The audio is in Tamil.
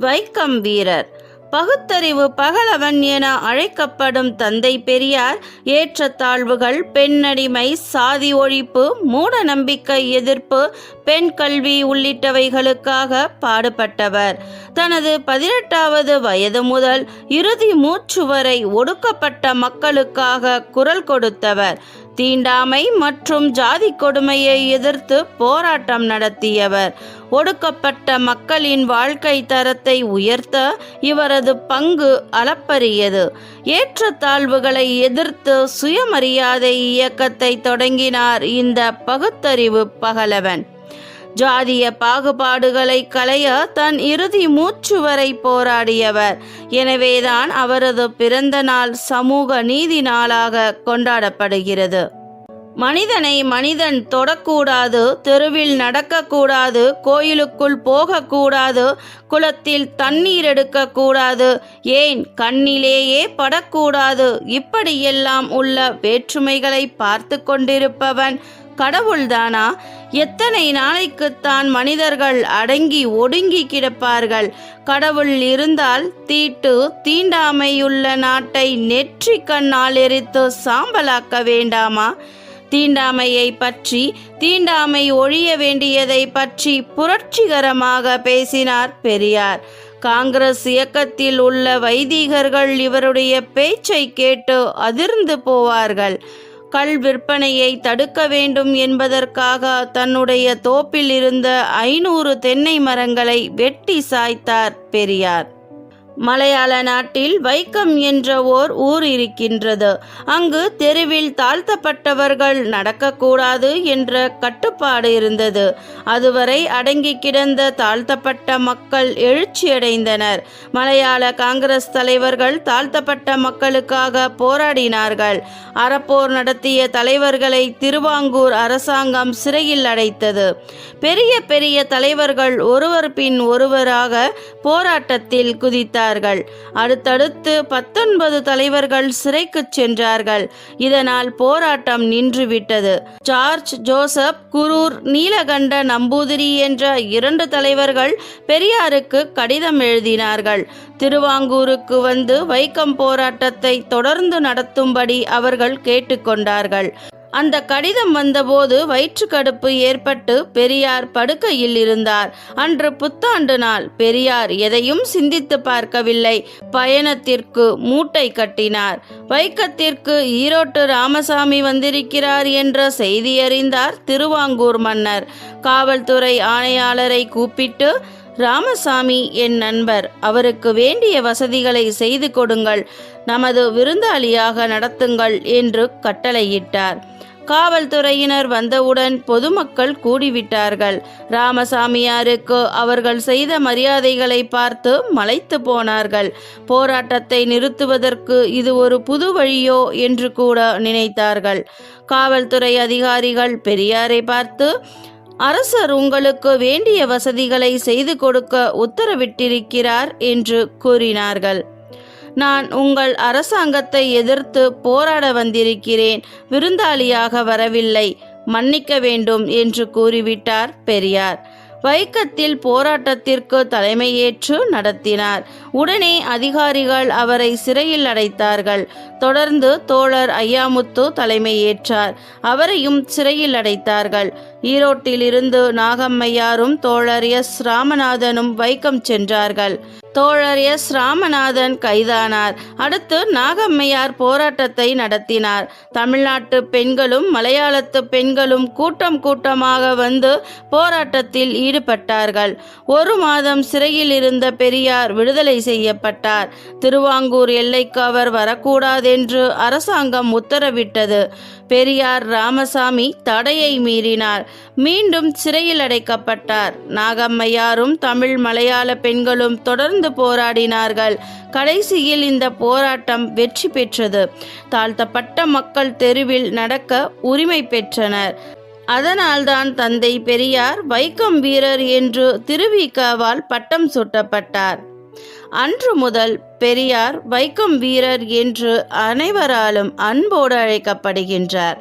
வைக்கம் வீரர். பகுத்தறிவு பகலவன் என அழைக்கப்படும் தந்தை பெரியார் ஏற்றத்தாழ்வுகள் பெண்ணடிமை சாதி ஒழிப்பு மூட நம்பிக்கை எதிர்ப்பு பெண் கல்வி உள்ளிட்டவைகளுக்காக பாடுபட்டவர். தனது பதினெட்டாவது வயது முதல் இறுதி மூச்சு வரை ஒடுக்கப்பட்ட மக்களுக்காக குரல் கொடுத்தவர். தீண்டாமை மற்றும் ஜாதி கொடுமையை எதிர்த்து போராட்டம் நடத்தியவர். ஒடுக்கப்பட்ட மக்களின் வாழ்க்கை தரத்தை உயர்த்த இவரது பங்கு அளப்பரியது. ஏற்றத்தாழ்வுகளை எதிர்த்து சுயமரியாதை இயக்கத்தை தொடங்கினார் இந்த பகுத்தறிவு பகலவன். ஜாதிய பாகுபாடுகளை களைய தன் இறுதி மூச்சு வரை போராடியவர். எனவேதான் அவரது பிறந்த நாள் சமூக நீதி நாளாக கொண்டாடப்படுகிறது. மனிதனை மனிதன் தொடக்கூடாது தெருவில் நடக்கக்கூடாது கோயிலுக்குள் போகக்கூடாது குளத்தில் தண்ணீர் எடுக்கக்கூடாது ஏன் கண்ணிலேயே படக்கூடாது? இப்படியெல்லாம் உள்ள வேற்றுமைகளை பார்த்து கொண்டிருப்பவன் கடவுள்தானா? எத்தனை நாளைக்குத்தான் மனிதர்கள் அடங்கி ஒடுங்கி கிடப்பார்கள்? கடவுள் இருந்தால் தீட்டு தீண்டாமையுள்ள நாட்டை நெற்றி கண்ணால் எரித்து சாம்பலாக்க வேண்டாமா? தீண்டாமையை பற்றி தீண்டாமை ஒழிய வேண்டியதை பற்றி புரட்சிகரமாக பேசினார் பெரியார். காங்கிரஸ் இயக்கத்தில் உள்ள வைதிகர்கள் இவருடைய பேச்சை கேட்டு அதிர்ந்து போவார்கள். கள் விற்பனையை தடுக்க வேண்டும் என்பதற்காக தன்னுடைய தோப்பில் இருந்த ஐநூறு தென்னை மரங்களை வெட்டி சாய்த்தார் பெரியார். மலையாள நாட்டில் வைக்கம் என்ற ஓர் ஊர் இருக்கின்றது. அங்கு தெருவில் தாழ்த்தப்பட்டவர்கள் நடக்கக்கூடாது என்ற கட்டுப்பாடு இருந்தது. அதுவரை அடங்கி கிடந்த தாழ்த்தப்பட்ட மக்கள் எழுச்சியடைந்தனர். மலையாள காங்கிரஸ் தலைவர்கள் தாழ்த்தப்பட்ட மக்களுக்காக போராடினார்கள். அறப்போர் நடத்திய தலைவர்களை திருவாங்கூர் அரசாங்கம் சிறையில் அடைத்தது. பெரிய பெரிய தலைவர்கள் ஒருவர் பின் ஒருவராக போராட்டத்தில் குதித்தார். குதித்தார்கள் அடுத்தடுத்து பத்தொன்பது தலைவர்கள் சிறைக்கு சென்றார்கள். இதனால் போராட்டம் நின்றுவிட்டது. ஜார்ஜ் ஜோசப் குரூர் நீலகண்ட நம்பூதிரி என்ற இரண்டு தலைவர்கள் பெரியாருக்கு கடிதம் எழுதினார்கள். திருவாங்கூருக்கு வந்து வைக்கம் போராட்டத்தை தொடர்ந்து நடத்தும்படி அவர்கள் கேட்டுக்கொண்டார்கள் அந்த கடிதம் வந்தபோது வயிற்றுக்கடுப்பு ஏற்பட்டு பெரியார் படுக்கையில் இருந்தார். அன்று புத்தாண்டு நாள். பெரியார் எதையும் சிந்தித்து பார்க்கவில்லை. பயணத்திற்கு மூட்டை கட்டினார். வைக்கத்திற்கு ஈரோட்டு ராமசாமி வந்திருக்கிறார் என்ற செய்தி அறிந்தார் திருவாங்கூர் மன்னர். காவல்துறை ஆணையாளரை கூப்பிட்டு ராமசாமி என் நண்பர் அவருக்கு வேண்டிய வசதிகளை செய்து கொடுங்கள். நமது விருந்தாளியாக நடத்துங்கள் என்று கட்டளையிட்டார். காவல்துறையினர் வந்தவுடன் பொதுமக்கள் கூடிவிட்டார்கள். ராமசாமியாருக்கு அவர்கள் செய்த மரியாதைகளை பார்த்து மலைத்து போனார்கள். போராட்டத்தை நிறுத்துவதற்கு இது ஒரு புது வழியோ என்று கூட நினைத்தார்கள். காவல்துறை அதிகாரிகள் பெரியாரை பார்த்து அரசர் உங்களுக்கு வேண்டிய வசதிகளை செய்து கொடுக்க உத்தரவிட்டிருக்கிறார் என்று கூறினார்கள். நான் உங்கள் அரசாங்கத்தை எதிர்த்து போராட வந்திருக்கிறேன். விருந்தாளியாக வரவில்லை. மன்னிக்க வேண்டும் என்று கூறிவிட்டார் பெரியார். வைக்கத்தில் போராட்டத்திற்கு தலைமையேற்று நடத்தினார். உடனே அதிகாரிகள் அவரை சிறையில் அடைத்தார்கள். தொடர்ந்து தோழர் ஐயாமுத்து தலைமையேற்றார். அவரையும் சிறையில் அடைத்தார்கள். ஈரோட்டிலிருந்து நாகம்மையாரும் தோழர் எஸ். ராமநாதனும் வைக்கம் சென்றார்கள். தோழர் எஸ் ராமநாதன் கைதானார். அடுத்து நாகம்மையார் போராட்டத்தை நடத்தினார். தமிழ்நாட்டு பெண்களும் மலையாளத்து பெண்களும் கூட்டம் கூட்டமாக வந்து போராட்டத்தில் ஈடுபட்டார்கள். ஒரு மாதம் சிறையில் இருந்த பெரியார் விடுதலை செய்யப்பட்டார். திருவாங்கூர் எல்லைக்கு அவர் வரக்கூடாதென்று அரசாங்கம் உத்தரவிட்டது. பெரியார் ராமசாமி தடையை மீறினார். மீண்டும் சிறையில் அடைக்கப்பட்டார். நாகம்மையாரும் தமிழ் மலையாள பெண்களும் தொடர்ந்து தொடர்ந்து போராடினார்கள். கடைசியில் இந்த போராட்டம் வெற்றி பெற்றது. தாழ்த்தப்பட்ட மக்கள் தெருவில் நடக்க உரிமை பெற்றனர். அதனால்தான் தந்தை பெரியார் வைக்கம் வீரர் என்று திருவிக்காவால் பட்டம் சூட்டப்பட்டார். அன்று முதல் பெரியார் வைக்கம் வீரர் என்று அனைவராலும் அன்போடு அழைக்கப்படுகின்றார்.